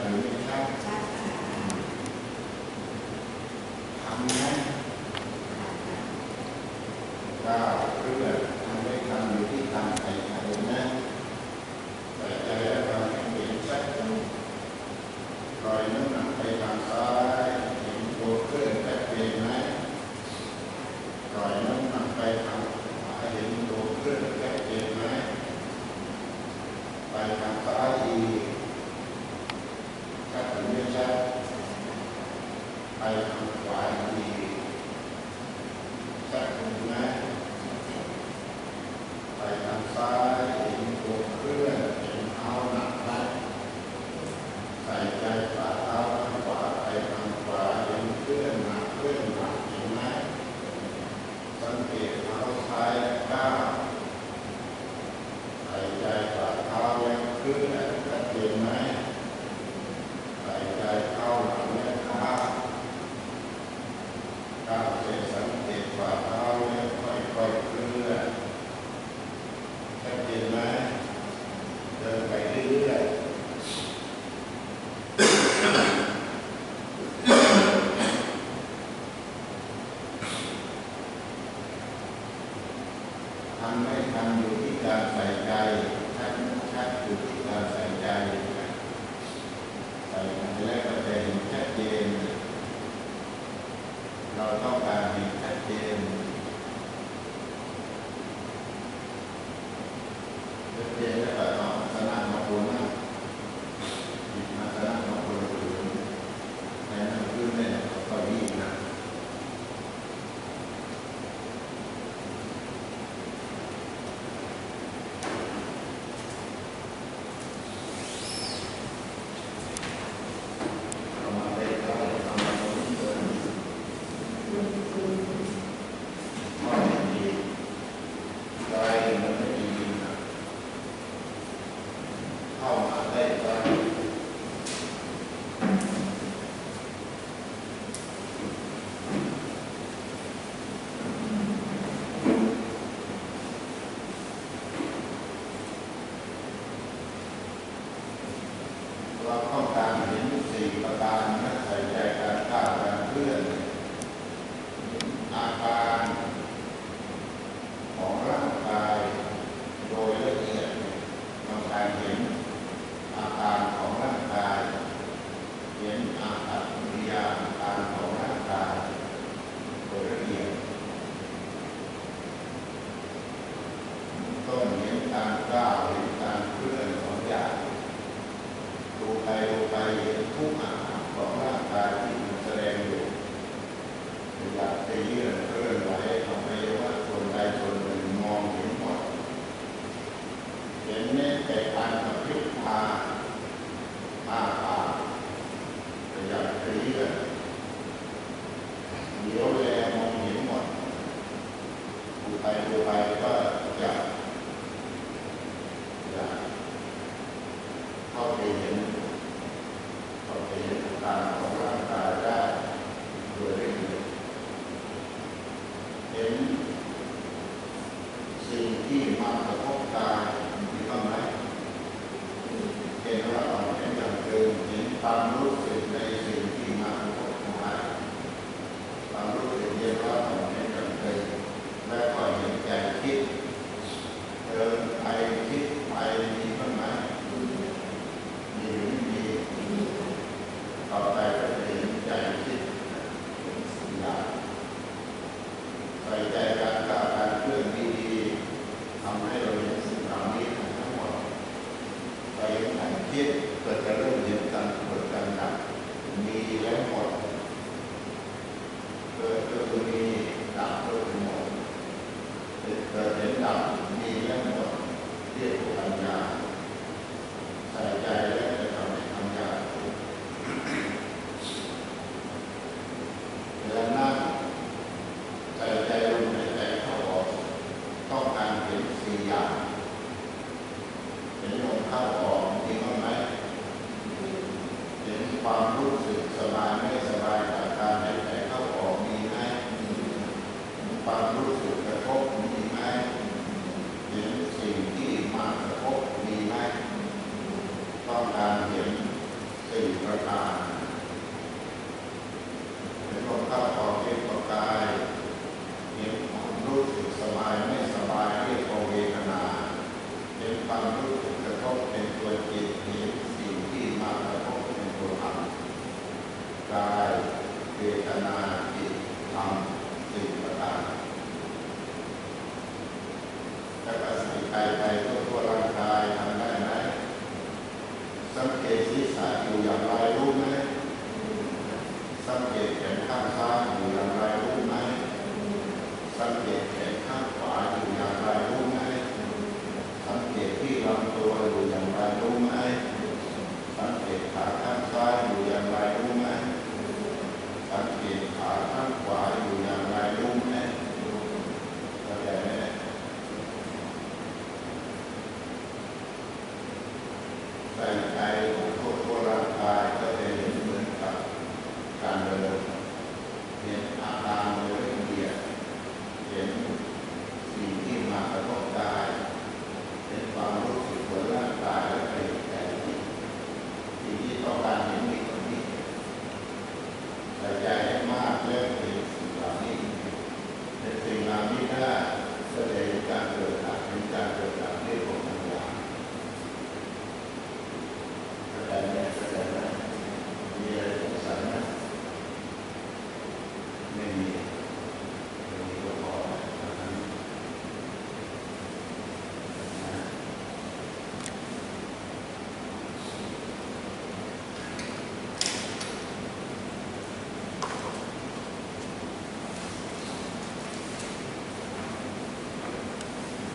Thank you. 刚才。 เห็นทุกอาการของร่างกายที่มันแสดงอยู่อยากไปเยื่อนเคลื่อนไหวอวัยว่าคนใดคนหนึ่งมองเห็นหมดเห็นแม้แต่การกระพริบตาตาตาอยากไปเยื่อนเดี๋ยวแลมองเห็นหมดดูไปดูไปก็อยากอยากเข้าไปเห็น uh, ายไปทั่วร่างกายทำได้ไหมสังเกตศีรษะอยู่อย่างไรรู้ไหม Yeah.